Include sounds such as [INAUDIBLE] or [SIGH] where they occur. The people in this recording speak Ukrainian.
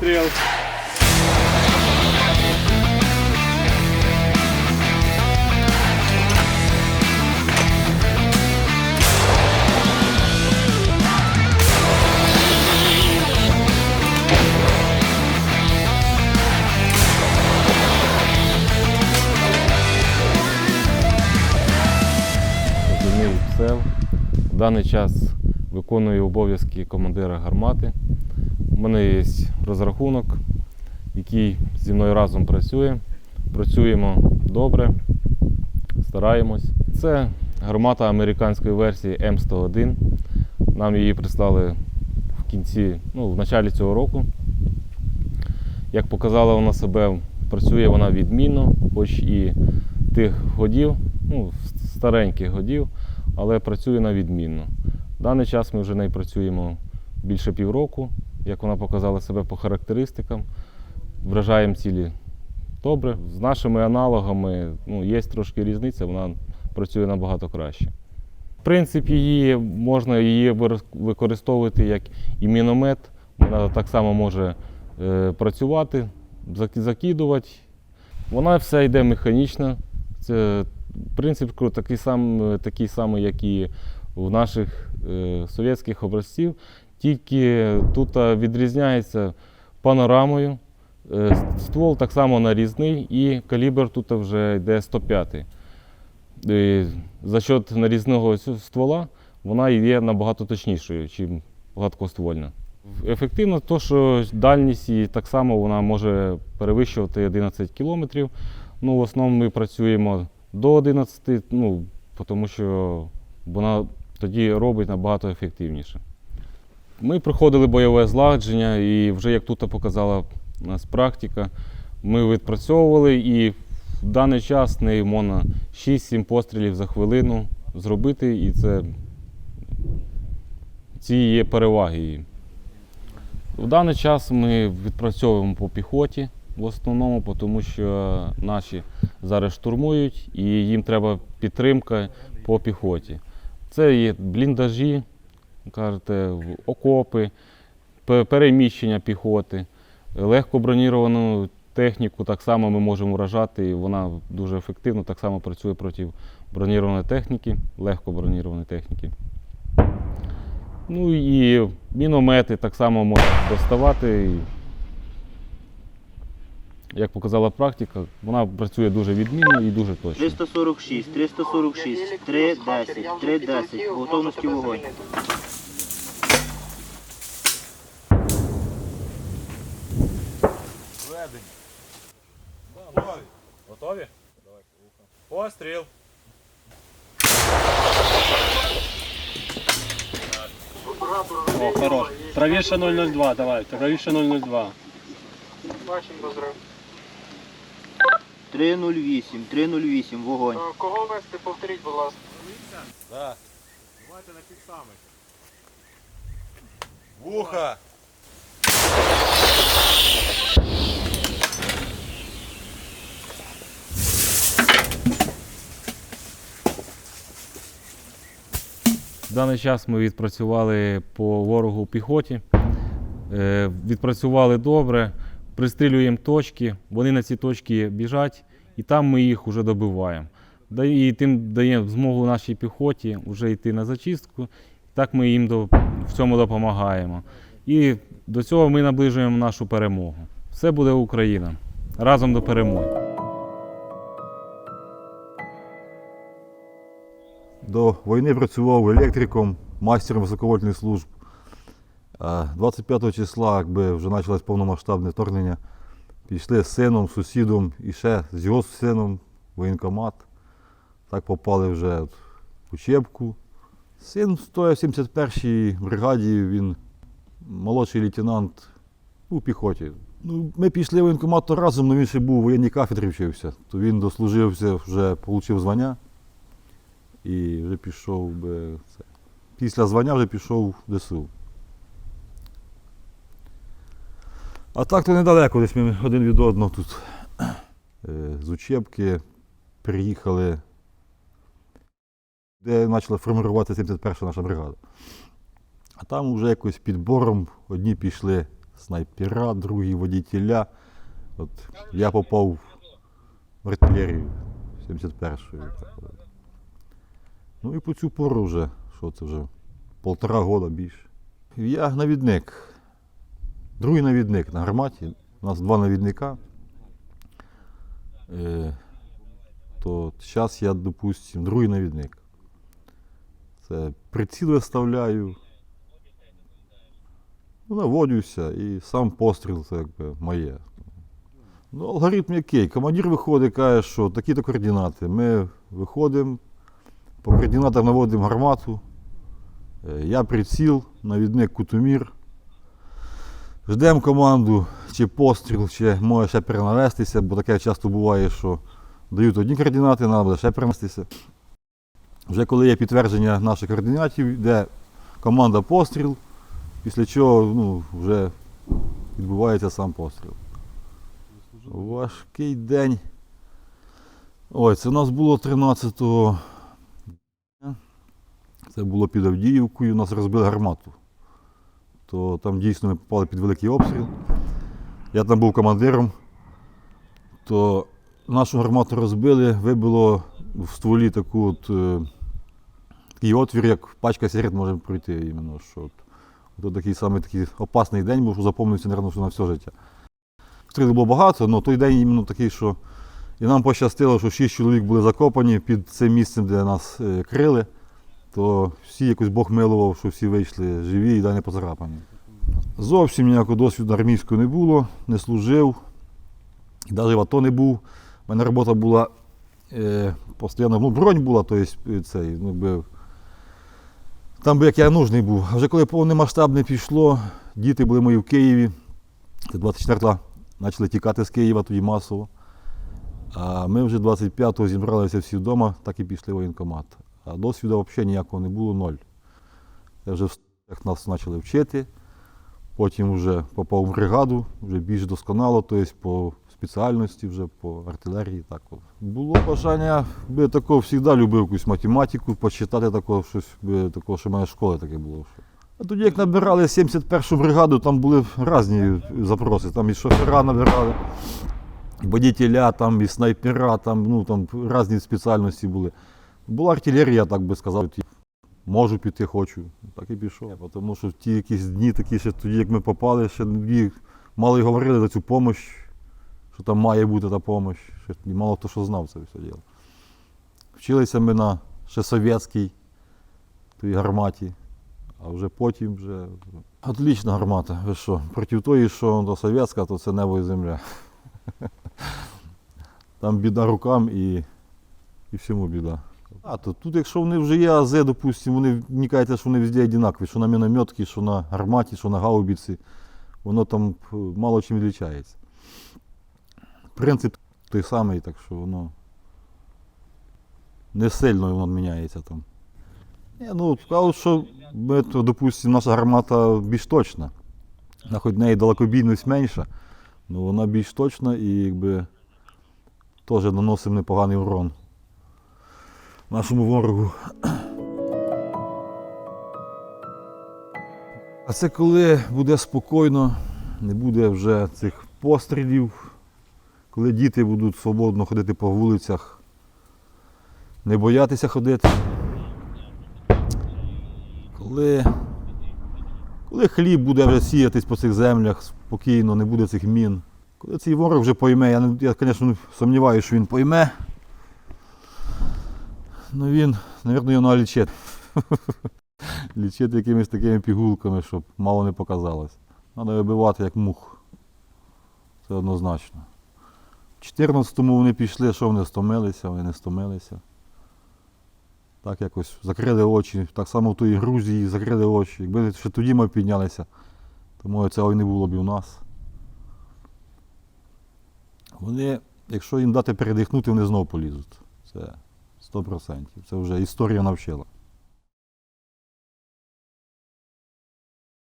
Зимів В даний час виконую обов'язки командира гармати. У мене є розрахунок, який зі мною разом працює. Працюємо добре, стараємось. Це гармата американської версії М101. Нам її прислали в кінці, ну, в началі цього року. Як показала вона себе, працює вона відмінно, хоч і тих годів, ну, стареньких годів, але працює на відмінно. В даний час ми вже нею працюємо більше півроку. Як вона показала себе по характеристикам, вражаємо цілі добре. З нашими аналогами ну, є трошки різниця, вона працює набагато краще. В принципі, її можна її використовувати як і міномет. Вона так само може е, працювати, закидувати. Вона все йде механічно. Це принцип такий, сам, такий самий, як і в наших е, совєтських образців, тільки тут відрізняється панорамою. Е, ствол так само нарізний і калібр тут вже йде 105. Е, За счет нарізного ствола вона є набагато точнішою, ніж гладкоствольна. Ефективно, то, що дальність її так само вона може перевищувати 11 кілометрів. Ну, в основному ми працюємо до 11, ну, тому що вона тоді робить набагато ефективніше. Ми проходили бойове злагодження, і вже як тут показала нас практика, ми відпрацьовували і в даний час нею можна 6-7 пострілів за хвилину зробити, і це ці є переваги. В даний час ми відпрацьовуємо по піхоті в основному, тому що наші зараз штурмують і їм треба підтримка по піхоті. Це є бліндажі, кажете, окопи, переміщення піхоти, легко броніровану техніку так само ми можемо вражати, і вона дуже ефективно так само працює проти бронірованої техніки, легко бронірованої техніки. Ну і міномети так само можуть доставати. Як показала практика, вона працює дуже відмінно і дуже точно. 346, 346, 310, 310, в готовності вогонь. Готові? Постріл. О, хорош. Правіше 002, давай, правіше 002. 308, 308, вогонь. Кого вести, повторіть, будь ласка. Да. Давайте на тих самих. Вуха. В даний час ми відпрацювали по ворогу піхоті. Е, Відпрацювали добре, пристрілюємо точки, вони на ці точки біжать, і там ми їх вже добиваємо. І тим даємо змогу нашій піхоті вже йти на зачистку. Так ми їм в цьому допомагаємо. І до цього ми наближуємо нашу перемогу. Все буде Україна. Разом до перемоги. До війни працював електриком, майстером високовольтних служб. А 25 числа, якби вже почалось повномасштабне вторгнення, пішли з сином, сусідом і ще з його сином в воєнкомат. Так попали вже в учебку. Син стояв в 71-й бригаді, він молодший лейтенант у піхоті. Ну, ми пішли в воєнкомат разом, але він ще був у воєнній кафедрі вчився. То він дослужився, вже отримав звання і вже пішов би. Після звання вже пішов в ДСУ. А так то недалеко, десь ми один від одного тут е, з учебки приїхали, де почала формувати 71 наша бригада. А там вже якось підбором одні пішли снайпера, другі водітеля. От я попав в артилерію 71-ї. Ну і по цю пору вже, що це вже, полтора года більше. Я навідник. Другий навідник на гарматі. У нас два навідника. Е, то зараз я, допустим, другий навідник. Це приціл виставляю, ну, наводюся і сам постріл це якби моє. Ну, алгоритм який? Командир виходить, каже, що такі-то координати. Ми виходимо, по координатам наводимо гармату. Е, Я приціл, навідник кутумір. Ждемо команду, чи постріл, чи може ще перенавестися, бо таке часто буває, що дають одні координати, треба буде ще перенестися. Вже коли є підтвердження наших координатів, йде команда постріл, після чого ну, вже відбувається сам постріл. Важкий день. Ой, це у нас було 13-го. Це було під Авдіївкою, нас розбили гармату. То там дійсно ми попали під великий обстріл. Я там був командиром, то нашу гармату розбили, вибило в стволі таку от, е, такий отвір, як пачка сигарет може пройти. Іменно, що от, от такий самий такий опасний день був, що запомнився, мабуть, на все життя. Стріл було багато, але той день іменно такий, що і нам пощастило, що шість чоловік були закопані під цим місцем, де нас е, крили, то всі якось Бог милував, що всі вийшли живі і не поцарапані. Зовсім ніякого досвіду армійського не було, не служив, навіть в АТО не був. У мене робота була е, постійно, ну, бронь була, то есть, е, цей, ну, якби, там би як я нужний був. А вже коли повномасштабне пішло, діти були мої в Києві, 24-го почали тікати з Києва тоді масово. А ми вже 25-го зібралися всі вдома, так і пішли в воєнкомат. А досвіду взагалі ніякого не було, ноль. Я вже в Ст- нас почали вчити, потім вже попав в бригаду, вже більш досконало, тобто по спеціальності, вже по артилерії. Так от. Було бажання, би такого завжди любив якусь математику, почитати такого, щось би, такого, що в мене в школі таке було. А тоді, як набирали 71-ту бригаду, там були різні запроси. Там і шофера набирали, і водітеля, там, і снайпера, там, ну, там різні спеціальності були. Була артилерія, так би сказав. Можу піти, хочу. Так і пішов. Тому що в ті якісь дні, такі ще тоді, як ми попали, ще мало й говорили за цю допомогу, що там має бути та допомога. Ще мало хто що знав це все діло. Вчилися ми на ще совєтській тій гарматі. А вже потім вже. Отлічна гармата. Ви що? Проти тої, що до совєтська, то це небо і земля. [LAUGHS] Там біда рукам і, і всьому біда. А, то тут, якщо вони вже є АЗ, допустимо, вони мені кажеться, що вони везде однакові, що на мінометки, що на гарматі, що на гаубіці, воно там мало чим відрізняється. Принцип той самий, так що воно не сильно воно міняється там. Ні, ну, кажуть, що допустимо, наша гармата більш точна. Хоч в неї далекобійність менша, але вона більш точна і якби теж наносить непоганий урон нашому ворогу. А це коли буде спокійно, не буде вже цих пострілів, коли діти будуть свободно ходити по вулицях, не боятися ходити. Коли, коли хліб буде вже сіятись по цих землях спокійно, не буде цих мін. Коли цей ворог вже пойме, я, я звісно, сумніваюся, що він пойме. Ну він, мабуть, його треба лічити. лічити якимись такими пігулками, щоб мало не показалось. Треба вибивати як мух. Це однозначно. В 14-му вони пішли, що вони стомилися, вони не стомилися. Так якось закрили очі. Так само в тій Грузії закрили очі. Якби ще тоді ми піднялися, то може цього і не було б у нас. Вони, якщо їм дати передихнути, вони знову полізуть. Це 100%. Це вже історія навчила.